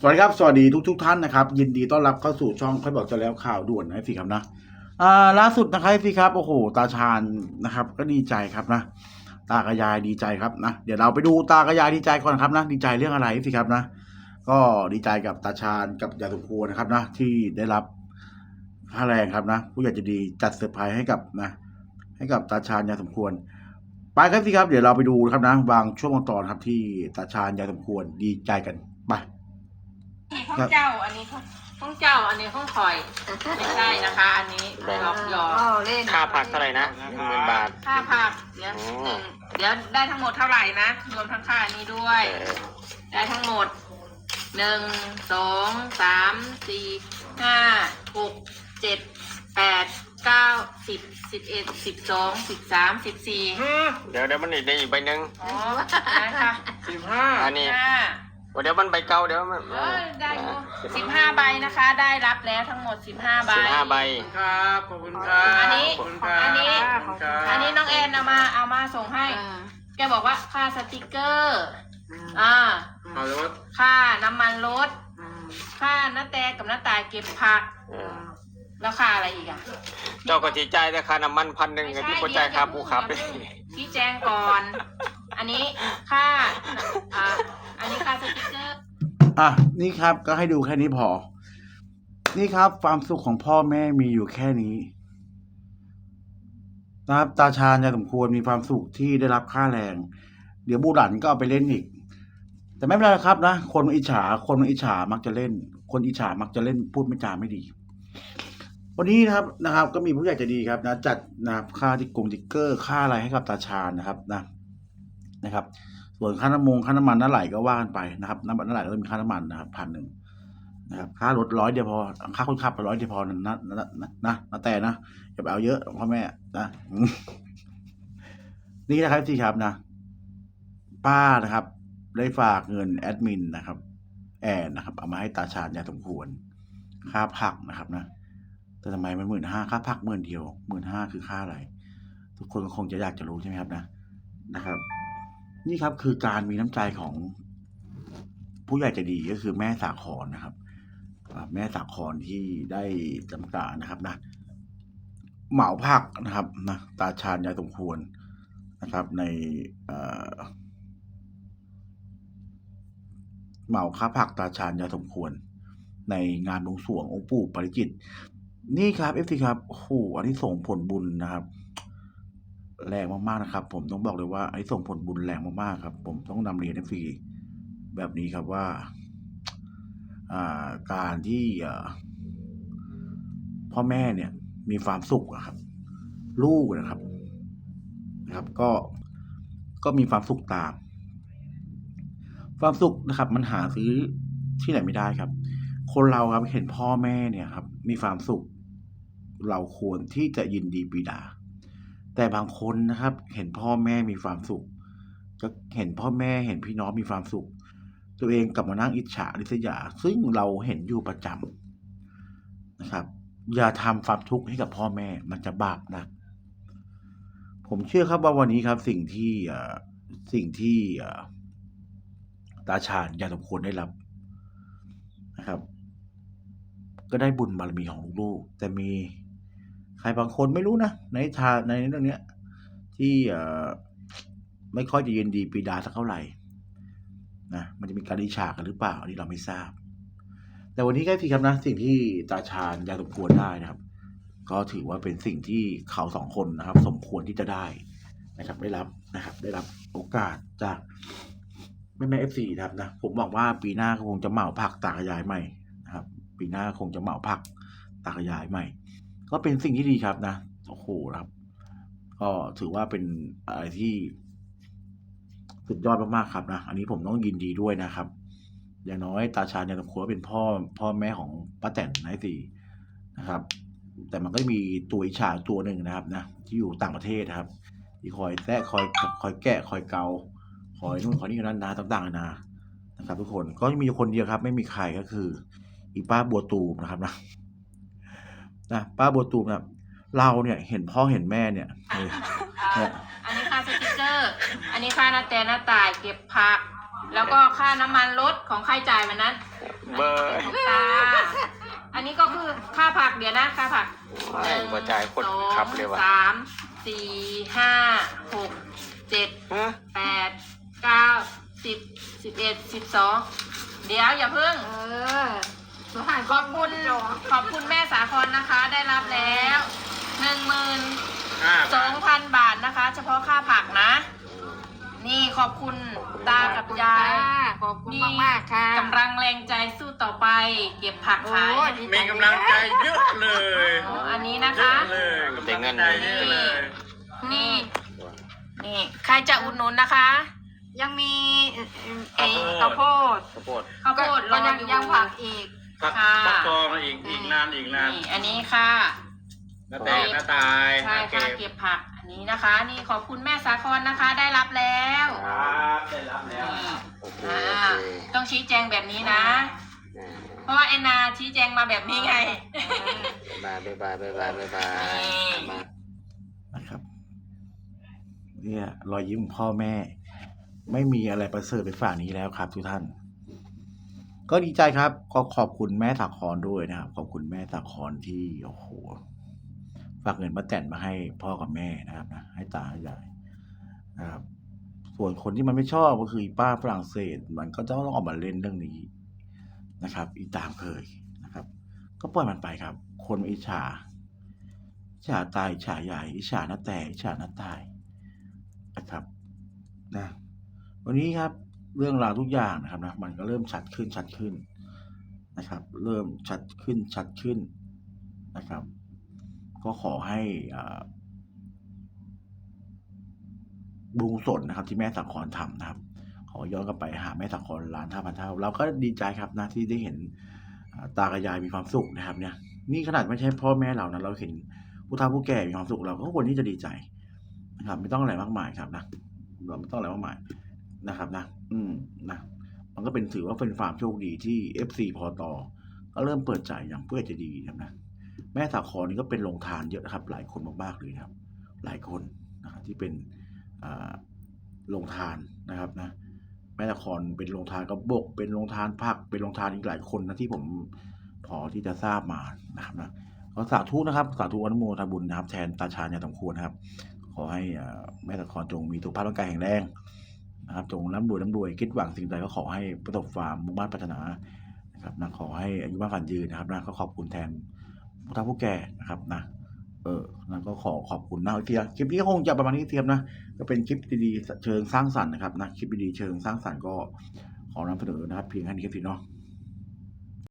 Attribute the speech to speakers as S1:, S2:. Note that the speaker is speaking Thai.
S1: สวัสดีครับ สวัสดีทุกทุกท่านนะครับ ยินดีต้อนรับเข้าสู่ช่องค่อยบอกจะแล้วข่าวด่วนนะสิครับนะอ่าล่าสุดนะครับสิครับโอ้โหตาชาญนะครับ ก็ดีใจครับนะ ตากระยายดีใจครับนะเดี๋ยวเราไปดูตากระยายดีใจก่อนครับนะ ดีใจเรื่องอะไรสิครับนะ ก็ดีใจกับตาชาญกับยาสมควรนะครับนะ ที่ได้รับค่าแรงครับนะ ผู้ใหญ่จะดีจัดเซอร์ไพรส์ให้กับนะ ให้กับตาชาญยาสมควรไปครับสิครับ เดี๋ยวเราไปดูนะครับนะบางช่วงบางตอนครับที่ตาชาญยาสมควรดีใจกันไป
S2: นี่ข้องเจ้าอันนี้ข้องข้องเจ้าอันนี้ข้องคอยไม่ใช่นะคะ อันนี้หยอกหยอก
S3: เล่น
S4: ค่าผักเท่าไหร่นะหนึ่งหมื่นบาท
S2: ค่าผักเดี๋ยว
S4: โอ้
S2: หนึ่งเดี๋ยวได้ทั้งหมดเท่าไหร่นะรวมทั้งค่านี้ด้วย
S4: เออ
S2: ได้ทั้งหมดหนึ่งสองสามสี่ห้าหกเจ็ดแปดเก้าสิบสิบเอ็ดสิบสองสิบสามสิบสี่
S4: เดี๋ยวเดี๋ยวมันอีกได้อีกใบหนึ่ง
S2: อ๋อนะคะ
S3: สิบห้า
S4: อันนี้
S2: ห้า
S4: เดี๋ยวมันใบเก่าเดี๋ยวมัน
S2: เออได้สิบห้าใบนะคะ ได้รับแล้วทั้งหมดสิบห้าใบ
S4: สิบห้าใบ
S3: ครับขอบคุณครับ
S2: อันนี้
S3: ขอบคุณครับ
S2: อันนี้
S3: ขอบคุณครับ
S2: อันนี้น้องแอนเอามาเอามาส่งให้ แกบอกว่าค่าสติกเกอร์อ่า
S3: เอาเลยว่า
S2: ค่าน้ำมันรถค่าน้าแตกับน้าตายเก็บผัก
S4: เออ
S2: แล้วค่าอะไรอีกอะ
S4: เจ้าก็จีจ่ายแต่ค่าน้ำมันพันหนึ่งกับที่คนจ่ายค่าปูครับ
S2: เดี๋ยวชี้แจงก่อน อันนี้ค่า อ่าอันนี้ค่าสติกเกอร์
S1: อะนี่ครับก็ให้ดูแค่นี้พอ นี่ครับความสุขของพ่อแม่มีอยู่แค่นี้ นะครับตาชาญยาสมควรมีความสุขที่ได้รับค่าแรง เดี๋ยวบูดันก็เอาไปเล่นอีก แต่ไม่เป็นไรครับนะคนมันอิจฉา คนมันอิจฉามักจะเล่น คนอิจฉามักจะเล่นพูดไม่จาไม่ดี วันนี้นะครับนะครับ ก็มีผู้ใหญ่ใจดีครับนะจัดนะครับค่าที่กลุ่มติ๊กเกอร์ค่าอะไรให้กับตาชาญนะครับนะนะครับ ส่วนค่าน้ำมงค่าน้ำมันน้าไหลก็ว่ากันไปนะครับน้ำมันน้าไหลก็ต้องมีค่าน้ำมันนะครับพันหนึ่งนะครับค่ารถร้อยเดียวพอค่าคนขับร้อยเดียวพอนะนะนะนะนะแต่นะอย่าไปเอาเยอะพ่อแม่นะนี่นะครับที่ครับนะ ป้านะครับ ได้ฝากเงินแอดมินนะครับ แอนนะครับเอามาให้ตาชาญยาสมควร ค่าผักนะครับนะแต่ทำไมมันหมื่นห้าค่าผักหมื่นเดียวหมื่นห้าคือค่าอะไร ทุกคนก็คงจะอยากจะรู้ใช่ไหมครับนะนะครับ นี่ครับคือการมีน้ำใจของผู้ใหญ่ใจดีก็คือแม่สาครนะครับแม่สาครที่ได้จำการนะครับนะเหมาผักนะครับนะตาชาญยายสมควรนะครับ ในเหมาค่าผักตาชาญยายสมควร ในงานบวงสรวงองค์ปู่ปริจิต นี่ครับเอฟซีครับโอ้โหอันนี้ส่งผลบุญนะครับ แรงมากๆนะครับ ผมต้องบอกเลยว่าไอ้ส่งผลบุญแรงมากๆครับ ผมต้องนำเรียนเอฟซีแบบนี้ครับว่าการที่พ่อแม่เนี่ยมีความสุขอะครับ ลูกนะครับนะครับ ก็ก็มีความสุขตาม ความสุขนะครับ มันหาซื้อที่ไหนไม่ได้ครับ คนเราครับเห็นพ่อแม่เนี่ยครับ มีความสุข เราควรที่จะยินดีปีดา แต่บางคนนะครับ เห็นพ่อแม่มีความสุข ก็เห็นพ่อแม่เห็นพี่น้องมีความสุข ตัวเองกลับมานั่งอิจฉาริษยา ซึ่งเราเห็นอยู่ประจำนะครับ อย่าทำความทุกข์ให้กับพ่อแม่มันจะบาปนักผมเชื่อครับว่าวันนี้ครับ สิ่งที่สิ่งที่ตาชาญยาสมควรได้รับนะครับ ก็ได้บุญบารมีของลูกๆแต่มี รบางคนไม่รู้นะ ในชาในเรื่องเนี้ย ที่ไม่ค่อยจะเยินดีปีดาสักเท่าไหร่นะมันจะมีการดิฉากันหรือเปล่าอันนี้เราไม่ทราบ แต่วันนี้ก็ทีครับนะสิ่งที่ตาชาญยาสมควรได้นะครับ ก็ถือว่าเป็นสิ่งที่เขาสองคนนะครับ สมควรที่จะได้นะครับ ได้รับนะครับ ได้รับโอกาสจากแม่แม่เอฟซีนะครับนะผมหวังว่าปีหน้าคงจะเหมาผักตากยายใหม่นะครับ ปีหน้าคงจะเหมาผักตากยายใหม่ ก็เป็นสิ่งที่ดีครับนะโอ้โหครับ ก็ถือว่าเป็นอะไรที่สุดยอดมากๆครับนะอันนี้ผมต้องยินดีด้วยนะครับ อย่างน้อยตาชาญเนี่ยต้องควรเป็นพ่อพ่อแม่ของป้าแตนนายสีนะครับ แต่มันก็มีตัวอิจฉาตัวหนึ่งนะครับนะที่อยู่ต่างประเทศครับ ที่คอยแทะคอยคอยแกะคอยเกาคอยนู่นคอยนี่นั่นนะต่างๆนานะครับ ทุกคนก็มีคนเดียวครับ ไม่มีใครก็คือ อีป้าบัวตูมนะครับนะ นะป้าบัวตูมนะเราเนี่ยเห็นพ่อเห็นแม่เนี่ยเออ
S2: อ่าอันนี้ค่าสติกเกอร์ อันนี้ค่าน้าแตน้าตายเก็บผัก แล้วก็ค่าน้ำมันรถของใครจ่ายวันนั้น
S4: เบอร์
S2: ของตาอันนี้ก็คือค่าผักเดี๋ยวนะค่าผัก
S4: ไม่หัวใจคน
S2: สอง
S4: ขับเลยว่ะ
S2: สามสี่ห้าหกเจ็ด
S4: ฮะ
S2: แปดเก้าสิบสิบเอ็ดสิบสองเดี๋ยวอย่าเพิ่ง
S5: เออสุหาย
S2: ขอบคุณขอบคุณแม่สาค รนะคะ ได้รับแล้วหนึ่งหมื่น
S3: อ่า
S2: สองพันบาทนะคะ เฉพาะค่าผักนะ นี่ขอบคุณตากับยาย
S5: ขอบคุณมากมากๆค่ะ
S2: กำลังแรงใจสู้ต่อไป เก็บผักขาย
S5: โอ้ดี
S3: มีกำลังใจเยอะเลย
S2: อ๋ออันนี้นะ
S3: เย
S2: คะ
S3: อะเลยกำลังใจเยอะเลย
S2: นี่ นี่ใครจะอุดหนุนนะคะ
S5: ยังมีเอ่อเอ่อข้าวโพด
S3: ข้าวโพด
S2: ข้าวโพดร
S5: ก็
S2: อ
S5: ยัง
S2: อยู่
S5: ยังผักอีก
S3: ผัก
S2: ค่ะ
S3: ฟักทองอีกอีกนานอีกนาน
S2: นี่อันนี้ค่ะ
S3: หน้าแตกหน้าตาย
S2: ใช่
S3: หน้า
S2: ค่ะ
S3: เก็บ
S2: เก็บผักอันนี้นะคะ นี่ขอบคุณแม่สาครนะคะ ได้รับแล้ว
S3: ครับได้รับแล้ว
S2: นี่
S4: โอเค
S2: อ่า
S4: โอเค
S2: ต้องชี้แจงแบบนี้นะ
S4: อ่า
S2: เพราะว่าแอนนาชี้แจงมาแบบนี้ไง
S4: บ๊ายบายบ๊ายบายบ๊ายบายบ๊ายบาย
S2: นี่
S4: มา
S1: นะครับ เนี่ยรอยยิ้มของพ่อแม่ ไม่มีอะไรประเสริฐไปฝ่านี้แล้วครับทุกท่าน ก็ดีใจครับก็ขอบคุณแม่สาครด้วยนะครับ ขอบคุณแม่สาครที่โอ้โหฝากเงินมาแต่นมาให้พ่อกับแม่นะครับนะให้ตาให้ยายนะครับ ส่วนคนที่มันไม่ชอบก็คืออีป้าฝรั่งเศส มันก็จะต้องออกมาเล่นเรื่องนี้นะครับ อีตามเคยนะครับ ก็ปล่อยมันไปครับ คนมันอิจฉาอิจฉาตายอิจฉาใหญ่อิจฉาหน้าแต่อิจฉาหน้าตายนะครับนะวันนี้ครับ เรื่องราวทุกอย่างนะครับนะมันก็เริ่มชัดขึ้นชัดขึ้นนะครับ เริ่มชัดขึ้นชัดขึ้นนะครับ ก็ขอให้อ่บุญกุศลนะครับ ที่แม่สังครทำนะครับ ขอย้อนกลับไปหาแม่สังครล้านท่าพันเท่าเราก็ดีใจครับนะที่ได้เห็นตากับยายมีความสุขนะครับ เนี่ย นี่ขนาดไม่ใช่พ่อแม่เรานะเราเห็นผู้เฒ่าผู้แก่มีความสุขเราก็ควรที่จะดีใจนะครับ ไม่ต้องอะไรมากมายครับนะเราไม่ต้องอะไรมากมายนะครับนะ อืมนะมันก็เป็นถือว่าเป็นความโชคดีที่ FC พอตอก็เริ่มเปิดใจอย่างเพื่อจะดีนะแม่สาครนี่ก็เป็นโรงทานเยอะนะครับ หลายคนมากๆเลยครับ หลายคนนะครับที่เป็นอ่าโรงทานนะครับนะแม่ตะครเป็นโรงทานกระบก เป็นโรงทานผักเป็นโรงทานอีกหลายคนนะที่ผมพอที่จะทราบมานะครับนะก็สาธุนะครับสาธุอนุโมทนาบุญนะครับ แทนตาชาญยาสมควรนะครับ ขอให้อ่าแม่ตะครจงมีสุขภาพร่างกายแข็งแรง นะครับจงร่ำรวยร่ำรวยคิดหวังสิ่งใดก็ขอให้ประสบความมุ่งมั่นปรารถนานะครับนะขอให้อายุมากฝันยืนนะครับนะก็ขอบคุณแทนผู้ท้าผู้แก่นะครับนะเออนั้นก็ขอขอบคุณนะเทียคลิปนี้คงจะประมาณนี้เทียมนะก็เป็นคลิปดีๆเชิงสร้างสรรค์นะครับนะคลิปดีๆเชิงสร้างสรรค์ก็ขอนำเสนอนะครับเพียงแค่นี้ครับพี่เนาะ